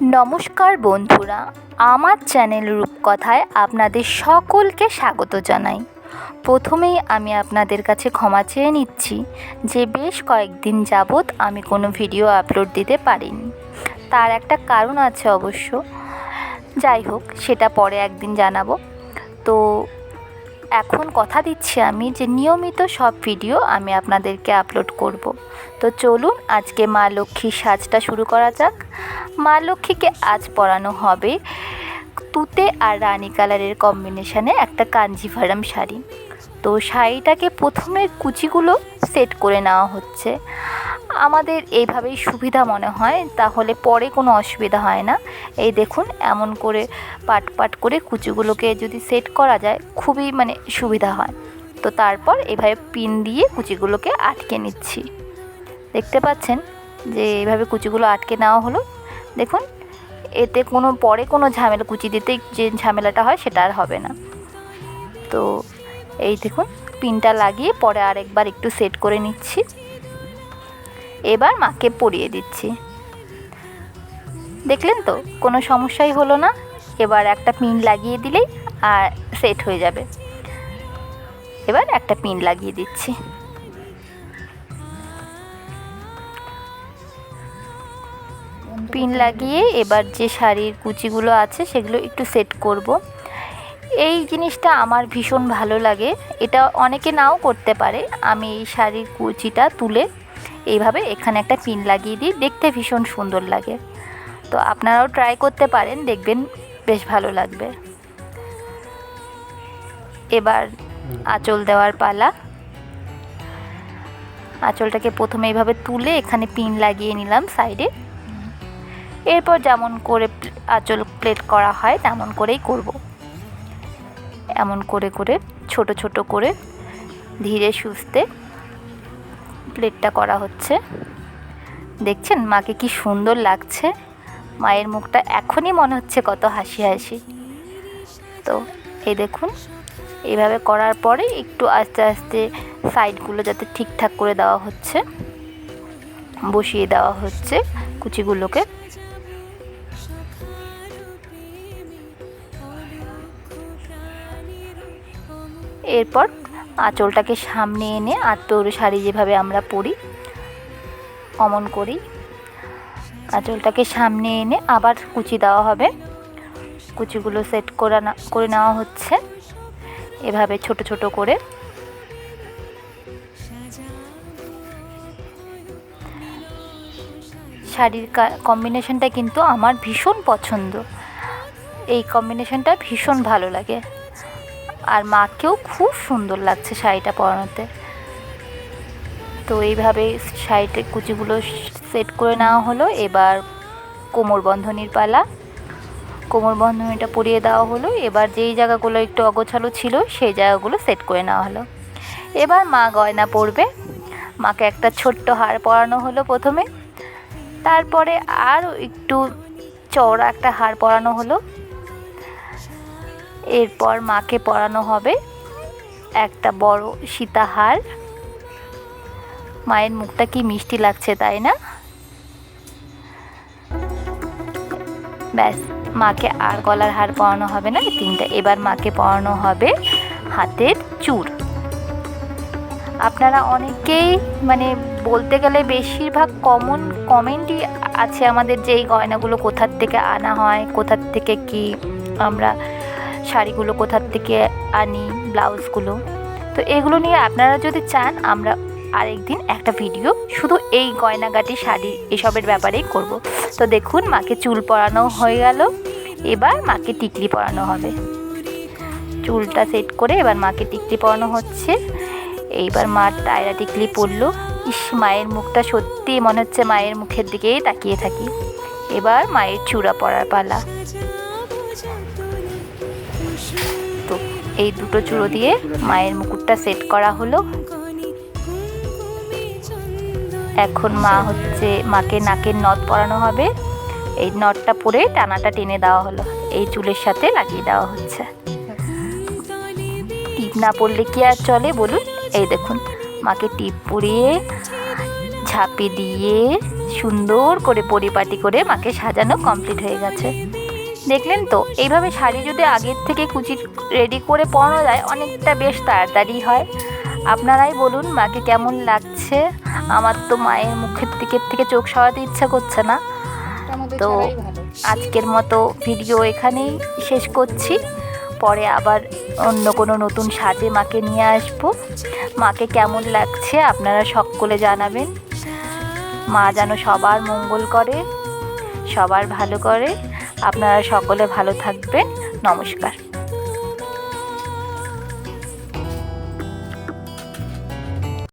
নমস্কার বন্ধুরা, আমার চ্যানেল রূপকথায় আপনাদের সকলকে স্বাগত জানাই। প্রথমেই আমি আপনাদের কাছে ক্ষমা চেয়ে নিচ্ছি যে বেশ কয়েকদিন যাবৎ আমি কোনো ভিডিও আপলোড দিতে পারিনি। তার একটা কারণ আছে অবশ্য। যাই হোক, সেটা পরে একদিন জানাব। তো এখন কথা দিচ্ছি আমি যে নিয়মিত সব ভিডিও আমি আপনাদেরকে আপলোড করব। তো চলুন আজকে মা লক্ষ্মীর সাজটা শুরু করা যাক। মা লক্ষ্মীকে আজ পরানো হবে তুতে আর রানী কালারের কম্বিনেশানে একটা কাঞ্জিভারাম শাড়ি। তো শাড়িটাকে প্রথমে কুচিগুলো সেট করে নেওয়া হচ্ছে। আমাদের এইভাবেই সুবিধা মনে হয়, তাহলে পরে কোনো অসুবিধা হয় না। এই দেখুন, এমন করে পাট পাট করে কুচিগুলোকে যদি সেট করা যায়, খুবই মানে সুবিধা হয়। তো তারপর এভাবে পিন দিয়ে কুচিগুলোকে আটকে নিচ্ছি। দেখতে পাচ্ছেন যে এইভাবে কুচিগুলো আটকে নেওয়া হলো। দেখুন, এতে কোনো, পরে কোনো ঝামেলা, কুচি দিতে যে ঝামেলাটা হয়, সেটা আর হবে না। তো এই দেখুন, পিনটা লাগিয়ে পরে আরেকবার একটু সেট করে নিচ্ছি। এবার মাকে পরিয়ে দিচ্ছি। দেখলেন তো, কোনো সমস্যাই হলো না। এবার একটা পিন লাগিয়ে দিলেই, আর সেট হয়ে যাবে। এবার একটা পিন লাগিয়ে দিচ্ছি। পিন লাগিয়ে এবার যে শাড়ির কুচিগুলো আছে, সেগুলো একটু সেট করব। এই জিনিসটা আমার ভীষণ ভালো লাগে। এটা অনেকে নাও করতে পারে। আমি এই শাড়ির কুচিটা তুলে এইভাবে এখানে একটা পিন লাগিয়ে দিই দেখতে ভীষণ সুন্দর লাগে। তো আপনারাও ট্রাই করতে পারেন দেখবেন বেশ ভালো লাগবে। এবার আঁচল দেওয়ার পালা। আঁচলটাকে প্রথমে এইভাবে তুলে এখানে পিন লাগিয়ে নিলাম সাইডে। এরপর যেমন করে আঁচল প্লেট করা হয় তেমন করেই করব। এমন করে করে ছোট ছোট করে ধীরে সুস্থে প্লেটটা করা হচ্ছে। দেখছেন, মাকে কি সুন্দর লাগছে। মায়ের মুখটা এখনই মনে হচ্ছে কত হাসি হাসি। তো এই দেখুন এইভাবে করার পরে একটু আস্তে আস্তে সাইডগুলো যাতে ঠিকঠাক করে দেওয়া হচ্ছে, বসিয়ে দেওয়া হচ্ছে কুচিগুলোকে। এরপর আঁচলটাকে সামনে এনে আত্মর শাড়ি যেভাবে আমরা পরি, অমন করি। আঁচলটাকে সামনে এনে আবার কুচি দেওয়া হবে। কুচিগুলো সেট করা না, করে নেওয়া হচ্ছে। এভাবে ছোট ছোট করে। শাড়ির কম্বিনেশনটা কিন্তু আমার ভীষণ পছন্দ। এই কম্বিনেশনটা ভীষণ ভালো লাগে। আর মাকেও খুব সুন্দর লাগছে শাড়িটা পরানোতে। তো এইভাবে শাড়িতে কুচিগুলো সেট করে নেওয়া হলো। এবার কোমর বন্ধনীর পালা। কোমর বন্ধনীটা পরিয়ে দেওয়া হলো। এবার যেই জায়গাগুলো একটু অগোছালো ছিল, সেই জায়গাগুলো সেট করে নেওয়া হলো। এবার মা গয়না পরবে। মাকে একটা ছোট্ট হার পরানো হলো প্রথমে। তারপরে আরও একটু চওড়া একটা হার পরানো হলো। এরপর মাকে পরানো হবে। একটা বড় সীতাহার। মায়ের মুখটা কি মিষ্টি লাগছে, তাই না? ব্যাস, মাকে আর গলার হার পরানো হবে না। তিনটা এবার মাকে পরানো হবে হাতের চূড় আপনারা অনেকেই মানে বলতে গেলে বেশিরভাগ কমন কমেন্টই আছে আমাদের যে এই গয়নাগুলো কোথার থেকে আনা হয়, কোথার থেকে কি আমরা শাড়িগুলো কোথার থেকে আনি, ব্লাউজগুলো। তো এগুলো নিয়ে আপনারা যদি চান, আমরা আরেকদিন একটা ভিডিও শুধু এই গয়নাগাটি, শাড়ি এসবের ব্যাপারেই করব। তো দেখুন, মাকে চুল পরানো হয়ে গেল, এবার মাকে টিকলি পরানো হবে। চুলটা সেট করে এবার মাকে টিকলি পরানো হচ্ছে। এইবার মার টায়রা টিকলি পরলো। ইস, মায়ের মুখটা সত্যি মনে হচ্ছে মায়ের মুখের দিকেই তাকিয়ে থাকি। এবার মায়ের চূড়া পরার পালা। এই দুটো চূড়ো দিয়ে মায়ের মুকুটটা সেট করা হলো। এখন মা হচ্ছে মাকে নাকের নথ পরানো হবে। এই নটটা পরে টানাটা টেনে দেওয়া হলো। এই চুলের সাথে লাগিয়ে দেওয়া হচ্ছে। টিপ না পড়লে কি আর চলে বলুন? এই দেখুন, মাকে টিপ পরিয়ে, ঝাঁপে দিয়ে সুন্দর করে পরিপাটি করে মাকে সাজানো কমপ্লিট হয়ে গেছে। দেখলেন তো? এইভাবে শাড়ি যদি আগের থেকে কুচি রেডি করে পরানো যায় অনেকটা বেশ তাড়াতাড়ি হয়। আপনারাই বলুন মাকে কেমন লাগছে? আমার তো মায়ের মুখের দিকের থেকে চোখ সরাতে ইচ্ছা করছে না। তো আজকের মতো ভিডিও এখানেই শেষ করছি। পরে আবার অন্য কোনো নতুন সাজে মাকে নিয়ে আসব। মাকে কেমন লাগছে আপনারা সকলে জানাবেন। মা যেন সবার মঙ্গল করে সবার ভালো করে। আপনারা সকলে ভালো থাকবেন। নমস্কার।